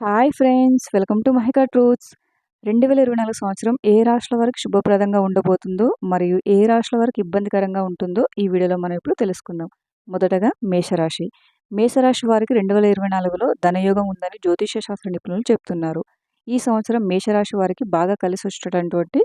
Hi friends welcome to Mahika Truths. రెండు వేల ఇరవై నాలుగు సంవత్సరం ఏ రాష్ట్రాల వరకు శుభప్రదంగా ఉండబోతుందో మరియు ఏ రాష్ట్రాల వరకు ఇబ్బందికరంగా ఉంటుందో ఈ వీడియోలో మనం ఇప్పుడు తెలుసుకుందాం. మొదటగా మేషరాశి. మేషరాశి వారికి రెండు వేల ఇరవై నాలుగులో ధనయోగం ఉందని జ్యోతిష శాస్త్ర నిపుణులు చెప్తున్నారు. ఈ సంవత్సరం మేషరాశి వారికి బాగా కలిసి వచ్చేటటువంటి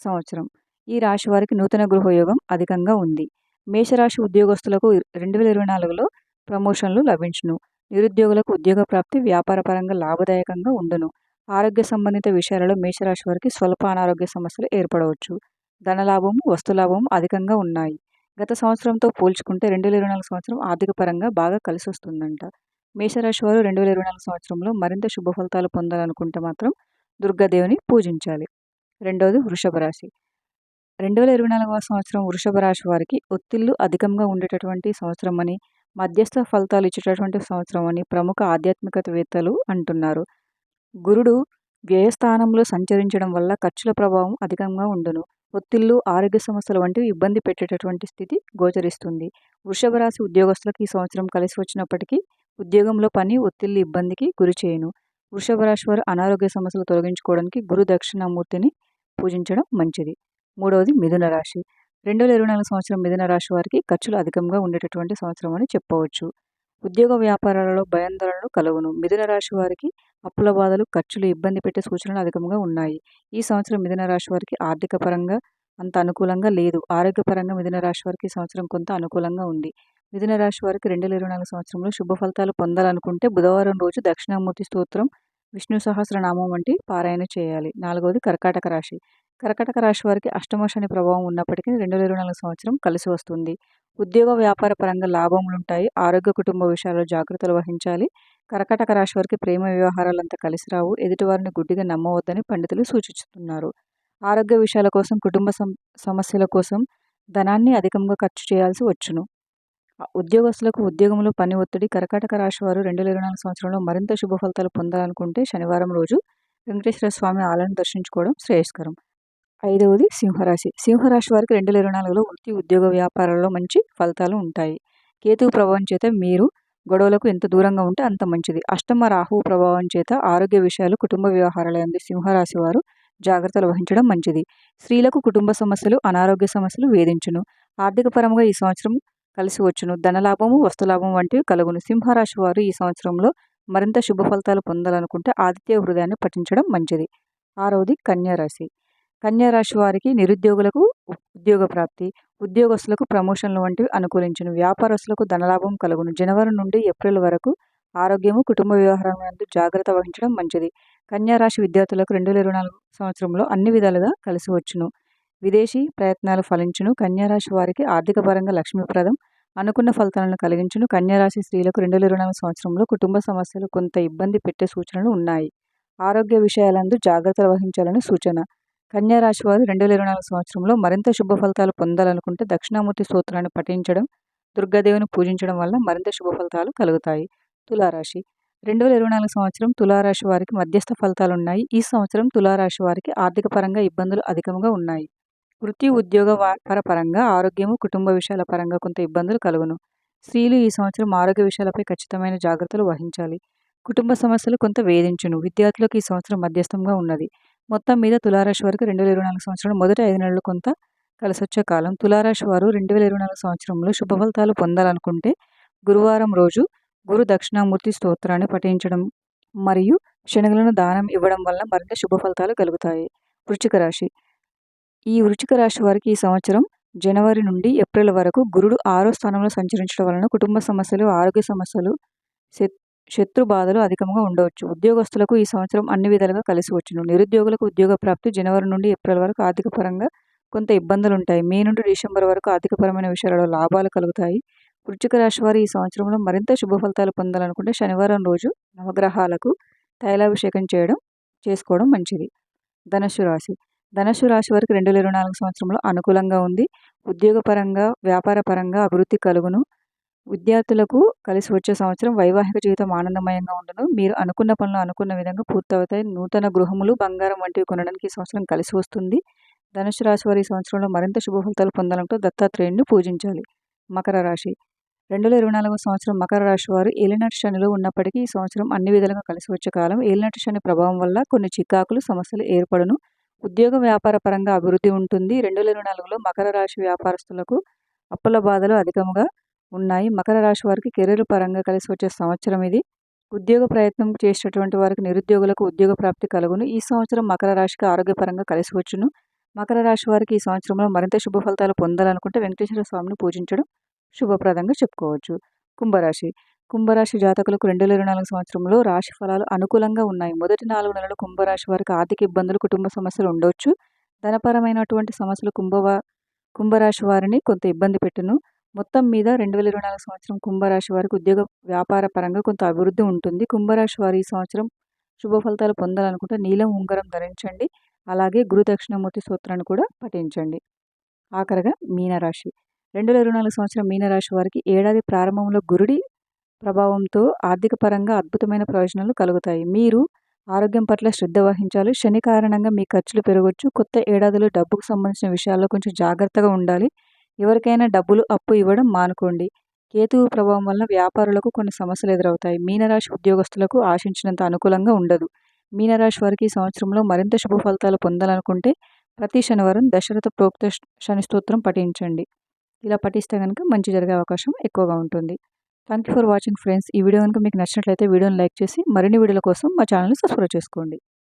సంవత్సరం. ఈ రాశి వారికి నూతన గృహయోగం అధికంగా ఉంది. మేషరాశి ఉద్యోగస్తులకు రెండు వేల ఇరవై నాలుగులో ప్రమోషన్లు లభించును. నిరుద్యోగులకు ఉద్యోగ ప్రాప్తి వ్యాపారపరంగా లాభదాయకంగా ఉండును. ఆరోగ్య సంబంధిత విషయాలలో మేషరాశి వారికి స్వల్ప అనారోగ్య సమస్యలు ఏర్పడవచ్చు. ధనలాభం వస్తులాభం అధికంగా ఉన్నాయి. గత సంవత్సరంతో పోల్చుకుంటే రెండు వేల ఇరవై నాలుగు సంవత్సరం ఆర్థిక పరంగా బాగా కలిసి వస్తుందంట. మేషరాశి వారు రెండు వేల ఇరవై నాలుగు సంవత్సరంలో మరింత శుభ ఫలితాలు పొందాలనుకుంటే మాత్రం దుర్గాదేవిని పూజించాలి. రెండవది వృషభ రాశి. రెండు వేల ఇరవై నాలుగవ సంవత్సరం వృషభ రాశి వారికి ఒత్తిళ్ళు అధికంగా ఉండేటటువంటి సంవత్సరం అని మధ్యస్థ ఫలితాలు ఇచ్చేటటువంటి సంవత్సరం అని ప్రముఖ ఆధ్యాత్మికతవేత్తలు అంటున్నారు. గురుడు వ్యయస్థానంలో సంచరించడం వల్ల ఖర్చుల ప్రభావం అధికంగా ఉండును. ఒత్తిళ్ళు ఆరోగ్య సమస్యలు వంటివి ఇబ్బంది పెట్టేటటువంటి స్థితి గోచరిస్తుంది. వృషభ రాశి ఉద్యోగస్తులకు ఈ సంవత్సరం కలిసి వచ్చినప్పటికీ ఉద్యోగంలో పని ఒత్తిళ్ళు ఇబ్బందికి గురి చేయను. వృషభ రాశి వారు అనారోగ్య సమస్యలు తొలగించుకోవడానికి గురు దక్షిణామూర్తిని పూజించడం మంచిది. మూడవది మిథున రాశి. రెండు వేల ఇరవై నాలుగు సంవత్సరం మిథున రాశి వారికి ఖర్చులు అధికంగా ఉండేటటువంటి సంవత్సరం అని చెప్పవచ్చు. ఉద్యోగ వ్యాపారాలలో భయాందోళనలు కలుగును. మిథున రాశి వారికి అప్పుల బాధలు ఖర్చులు ఇబ్బంది పెట్టే సూచనలు అధికంగా ఉన్నాయి. ఈ సంవత్సరం మిథున రాశి వారికి ఆర్థిక పరంగా అంత అనుకూలంగా లేదు. ఆరోగ్యపరంగా మిథున రాశి వారికి సంవత్సరం కొంత అనుకూలంగా ఉంది. మిథున రాశి వారికి రెండు వేల ఇరవై నాలుగు సంవత్సరంలో శుభ ఫలితాలు పొందాలనుకుంటే బుధవారం రోజు దక్షిణామూర్తి స్తోత్రం విష్ణు సహస్రనామం వంటి పారాయణ చేయాలి. నాలుగవది కర్కాటక రాశి. కర్కటక రాశి వారికి అష్టమ శని ప్రభావం ఉన్నప్పటికీ రెండు వేల ఇరవై నాలుగు సంవత్సరం కలిసి వస్తుంది. ఉద్యోగ వ్యాపార పరంగా లాభములు ఉంటాయి. ఆరోగ్య కుటుంబ విషయాల్లో జాగ్రత్తలు వహించాలి. కర్కటక రాశి వారికి ప్రేమ వ్యవహారాలంతా కలిసి రావు. ఎదుటివారిని గుడ్డిగా నమ్మవద్దని పండితులు సూచిస్తున్నారు. ఆరోగ్య విషయాల కోసం కుటుంబ సమస్యల కోసం ధనాన్ని అధికంగా ఖర్చు చేయాల్సి వచ్చును. ఉద్యోగస్తులకు ఉద్యోగంలో పని ఒత్తిడి కర్కాటక రాశి వారు రెండు వేల ఇరవై నాలుగు సంవత్సరంలో మరింత శుభ ఫలితాలు పొందాలనుకుంటే శనివారం రోజు వెంకటేశ్వర స్వామి ఆలయం దర్శించుకోవడం శ్రేయస్కరం. ఐదవది సింహరాశి. సింహరాశి వారికి రెండు వేల ఇరవై నాలుగులో వృత్తి ఉద్యోగ వ్యాపారాల్లో మంచి ఫలితాలు ఉంటాయి. కేతువు ప్రభావం చేత మీరు గొడవలకు ఎంత దూరంగా ఉంటే అంత మంచిది. అష్టమ రాహు ప్రభావం చేత ఆరోగ్య విషయాలు కుటుంబ వ్యవహారాలందు సింహరాశి వారు జాగ్రత్తలు వహించడం మంచిది. స్త్రీలకు కుటుంబ సమస్యలు అనారోగ్య సమస్యలు వేధించును. ఆర్థికపరంగా ఈ సంవత్సరం కలిసి వచ్చును. ధనలాభము వస్తులాభం వంటివి కలుగును. సింహరాశి వారు ఈ సంవత్సరంలో మరింత శుభ ఫలితాలు పొందాలనుకుంటే ఆదిత్య హృదయాన్ని పఠించడం మంచిది. ఆరవది కన్యారాశి కన్యారాశి వారికి నిరుద్యోగులకు ఉద్యోగ ప్రాప్తి ఉద్యోగస్తులకు ప్రమోషన్లు వంటివి అనుకూలించును. వ్యాపారస్తులకు ధనలాభం కలుగును. జనవరి నుండి ఏప్రిల్ వరకు ఆరోగ్యము కుటుంబ వ్యవహారం జాగ్రత్త వహించడం మంచిది. కన్యారాశి విద్యార్థులకు రెండు వేల ఇరవై నాలుగు సంవత్సరంలో అన్ని విధాలుగా కలిసి వచ్చును. విదేశీ ప్రయత్నాలు ఫలించును. కన్యారాశి వారికి ఆర్థిక పరంగా లక్ష్మీప్రదం అనుకున్న ఫలితాలను కలిగించును. కన్యారాశి స్త్రీలకు రెండు వేల ఇరవై నాలుగు సంవత్సరంలో కుటుంబ సమస్యలు కొంత ఇబ్బంది పెట్టే సూచనలు ఉన్నాయి. ఆరోగ్య విషయాలందు జాగ్రత్తలు వహించాలని సూచన. కన్యారాశి వారు రెండు వేల ఇరవై నాలుగు సంవత్సరంలో మరింత శుభ ఫలితాలు పొందాలనుకుంటే దక్షిణామూర్తి సూత్రాన్ని పఠించడం దుర్గాదేవిని పూజించడం వల్ల మరింత శుభ ఫలితాలు కలుగుతాయి. తులారాశి. రెండు వేల ఇరవై నాలుగు సంవత్సరం తులారాశి వారికి మధ్యస్థ ఫలితాలు ఉన్నాయి. ఈ సంవత్సరం తులారాశి వారికి ఆర్థిక పరంగా ఇబ్బందులు అధికంగా ఉన్నాయి. వృత్తి ఉద్యోగ వ్యాపార పరంగా ఆరోగ్యము కుటుంబ విషయాల పరంగా కొంత ఇబ్బందులు కలుగును. స్త్రీలు ఈ సంవత్సరం ఆరోగ్య విషయాలపై ఖచ్చితమైన జాగ్రత్తలు వహించాలి. కుటుంబ సమస్యలు కొంత వేధించును. విద్యార్థులకు ఈ సంవత్సరం మధ్యస్థంగా ఉన్నది. మొత్తం మీద తులారాశి వారికి రెండు వేల ఇరవై నాలుగు సంవత్సరం మొదటి ఐదు నెలలు కొంత కలిసొచ్చే కాలం. తులారాశి వారు రెండు వేల ఇరవై నాలుగు సంవత్సరంలో శుభ ఫలితాలు పొందాలనుకుంటే గురువారం రోజు గురు దక్షిణామూర్తి స్తోత్రాన్ని పఠించడం మరియు శనగలను దానం ఇవ్వడం వల్ల మరింత శుభ ఫలితాలు కలుగుతాయి. వృచ్చిక రాశి. ఈ వృచ్చిక రాశి వారికి ఈ సంవత్సరం జనవరి నుండి ఏప్రిల్ వరకు గురుడు ఆరో స్థానంలో సంచరించడం వలన కుటుంబ సమస్యలు ఆరోగ్య సమస్యలు శత్రు బాధలు అధికంగా ఉండవచ్చు. ఉద్యోగస్తులకు ఈ సంవత్సరం అన్ని విధాలుగా కలిసి వచ్చును. నిరుద్యోగులకు ఉద్యోగ ప్రాప్తి జనవరి నుండి ఏప్రిల్ వరకు ఆర్థిక పరంగా కొంత ఇబ్బందులు ఉంటాయి మే నుండి డిసెంబర్ వరకు ఆర్థికపరమైన విషయాలలో లాభాలు కలుగుతాయి. వృచ్చిక రాశి వారు ఈ సంవత్సరంలో మరింత శుభ ఫలితాలు పొందాలనుకుంటే శనివారం రోజు నవగ్రహాలకు తైలాభిషేకం చేయడం చేసుకోవడం మంచిది. ధనుసు రాశి. ధనుసు రాశి వారికి రెండు వేల ఇరవై నాలుగు సంవత్సరంలో అనుకూలంగా ఉంది. ఉద్యోగపరంగా వ్యాపారపరంగా అభివృద్ధి కలుగును. విద్యార్థులకు కలిసి వచ్చే సంవత్సరం వైవాహిక జీవితం ఆనందమయంగా ఉండను. మీరు అనుకున్న పనులు అనుకున్న విధంగా పూర్తవుతాయి. నూతన గృహములు బంగారం వంటివి కొనడానికి ఈ సంవత్సరం కలిసి వస్తుంది. ధనుసు రాశి వారి సంవత్సరంలో మరింత శుభ ఫలితాలు పొందాలంటే దత్తాత్రేయుడిని పూజించాలి. మకర రాశి. రెండు వేల ఇరవై నాలుగవ సంవత్సరం మకర రాశి వారు ఏలినటి శనిలో ఉన్నప్పటికీ ఈ సంవత్సరం అన్ని విధాలుగా కలిసి వచ్చే కాలం. ఏలినటి శని ప్రభావం వల్ల కొన్ని చికాకులు సమస్యలు ఏర్పడును. ఉద్యోగ వ్యాపార పరంగా అభివృద్ధి ఉంటుంది. రెండు వేల ఇరవై నాలుగులో మకర రాశి వ్యాపారస్తులకు అప్పుల బాధలు అధికంగా ఉన్నాయి. మకర రాశి వారికి కెరీర్ పరంగా కలిసి వచ్చే సంవత్సరం ఇది. ఉద్యోగ ప్రయత్నం చేసేటటువంటి వారికి నిరుద్యోగులకు ఉద్యోగ ప్రాప్తి కలుగును. ఈ సంవత్సరం మకర రాశికి ఆరోగ్యపరంగా కలిసి వచ్చును. మకర రాశి వారికి ఈ సంవత్సరంలో మరింత శుభ ఫలితాలు పొందాలనుకుంటే వెంకటేశ్వర స్వామిని పూజించడం శుభప్రదంగా చెప్పుకోవచ్చు. కుంభరాశి. కుంభరాశి జాతకులకు రెండు వేల ఇరవై నాలుగు సంవత్సరంలో రాశి ఫలాలు అనుకూలంగా ఉన్నాయి. మొదటి నాలుగు నెలలు కుంభరాశి వారికి ఆర్థిక ఇబ్బందులు కుటుంబ సమస్యలు ఉండవచ్చు ధనపరమైనటువంటి సమస్యలు కుంభవ కుంభరాశి వారిని కొంత ఇబ్బంది పెట్టును. మొత్తం మీద రెండు వేల ఇరవై నాలుగు సంవత్సరం కుంభరాశి వారికి ఉద్యోగ వ్యాపార పరంగా కొంత అభివృద్ధి ఉంటుంది. కుంభరాశి వారి ఈ సంవత్సరం శుభ ఫలితాలు పొందాలనుకుంటే నీలం ఉంగరం ధరించండి. అలాగే గురు దక్షిణమూర్తి సూత్రాన్ని కూడా పఠించండి. ఆఖరగా మీనరాశి. రెండు వేల ఇరవై నాలుగు సంవత్సరం మీనరాశి వారికి ఏడాది ప్రారంభంలో గురుడి ప్రభావంతో ఆర్థిక పరంగా అద్భుతమైన ప్రయోజనాలు కలుగుతాయి. మీరు ఆరోగ్యం పట్ల శ్రద్ధ వహించాలి. శని కారణంగా మీ ఖర్చులు పెరగవచ్చు కొత్త ఏడాదిలో డబ్బుకు సంబంధించిన విషయాల్లో కొంచెం జాగ్రత్తగా ఉండాలి. ఎవరికైనా డబ్బులు అప్పు ఇవ్వడం మానుకోండి. కేతువు ప్రభావం వలన వ్యాపారులకు కొన్ని సమస్యలు ఎదురవుతాయి. మీనరాశి ఉద్యోగస్తులకు ఆశించినంత అనుకూలంగా ఉండదు. మీనరాశి వారికి ఈ సంవత్సరంలో మరింత శుభ ఫలితాలు పొందాలనుకుంటే ప్రతి శనివారం దశరథ ప్రోక్త శని స్తోత్రం పఠించండి. ఇలా పఠిస్తే కనుక మంచి జరిగే అవకాశం ఎక్కువగా ఉంటుంది. Thank you for watching friends. ఈ వీడియో కనుక మీకు నచ్చినట్లయితే వీడియోని లైక్ చేసి మరిన్ని వీడియోల కోసం మా ఛానల్ని సబ్స్క్రైబ్ చేసుకోండి.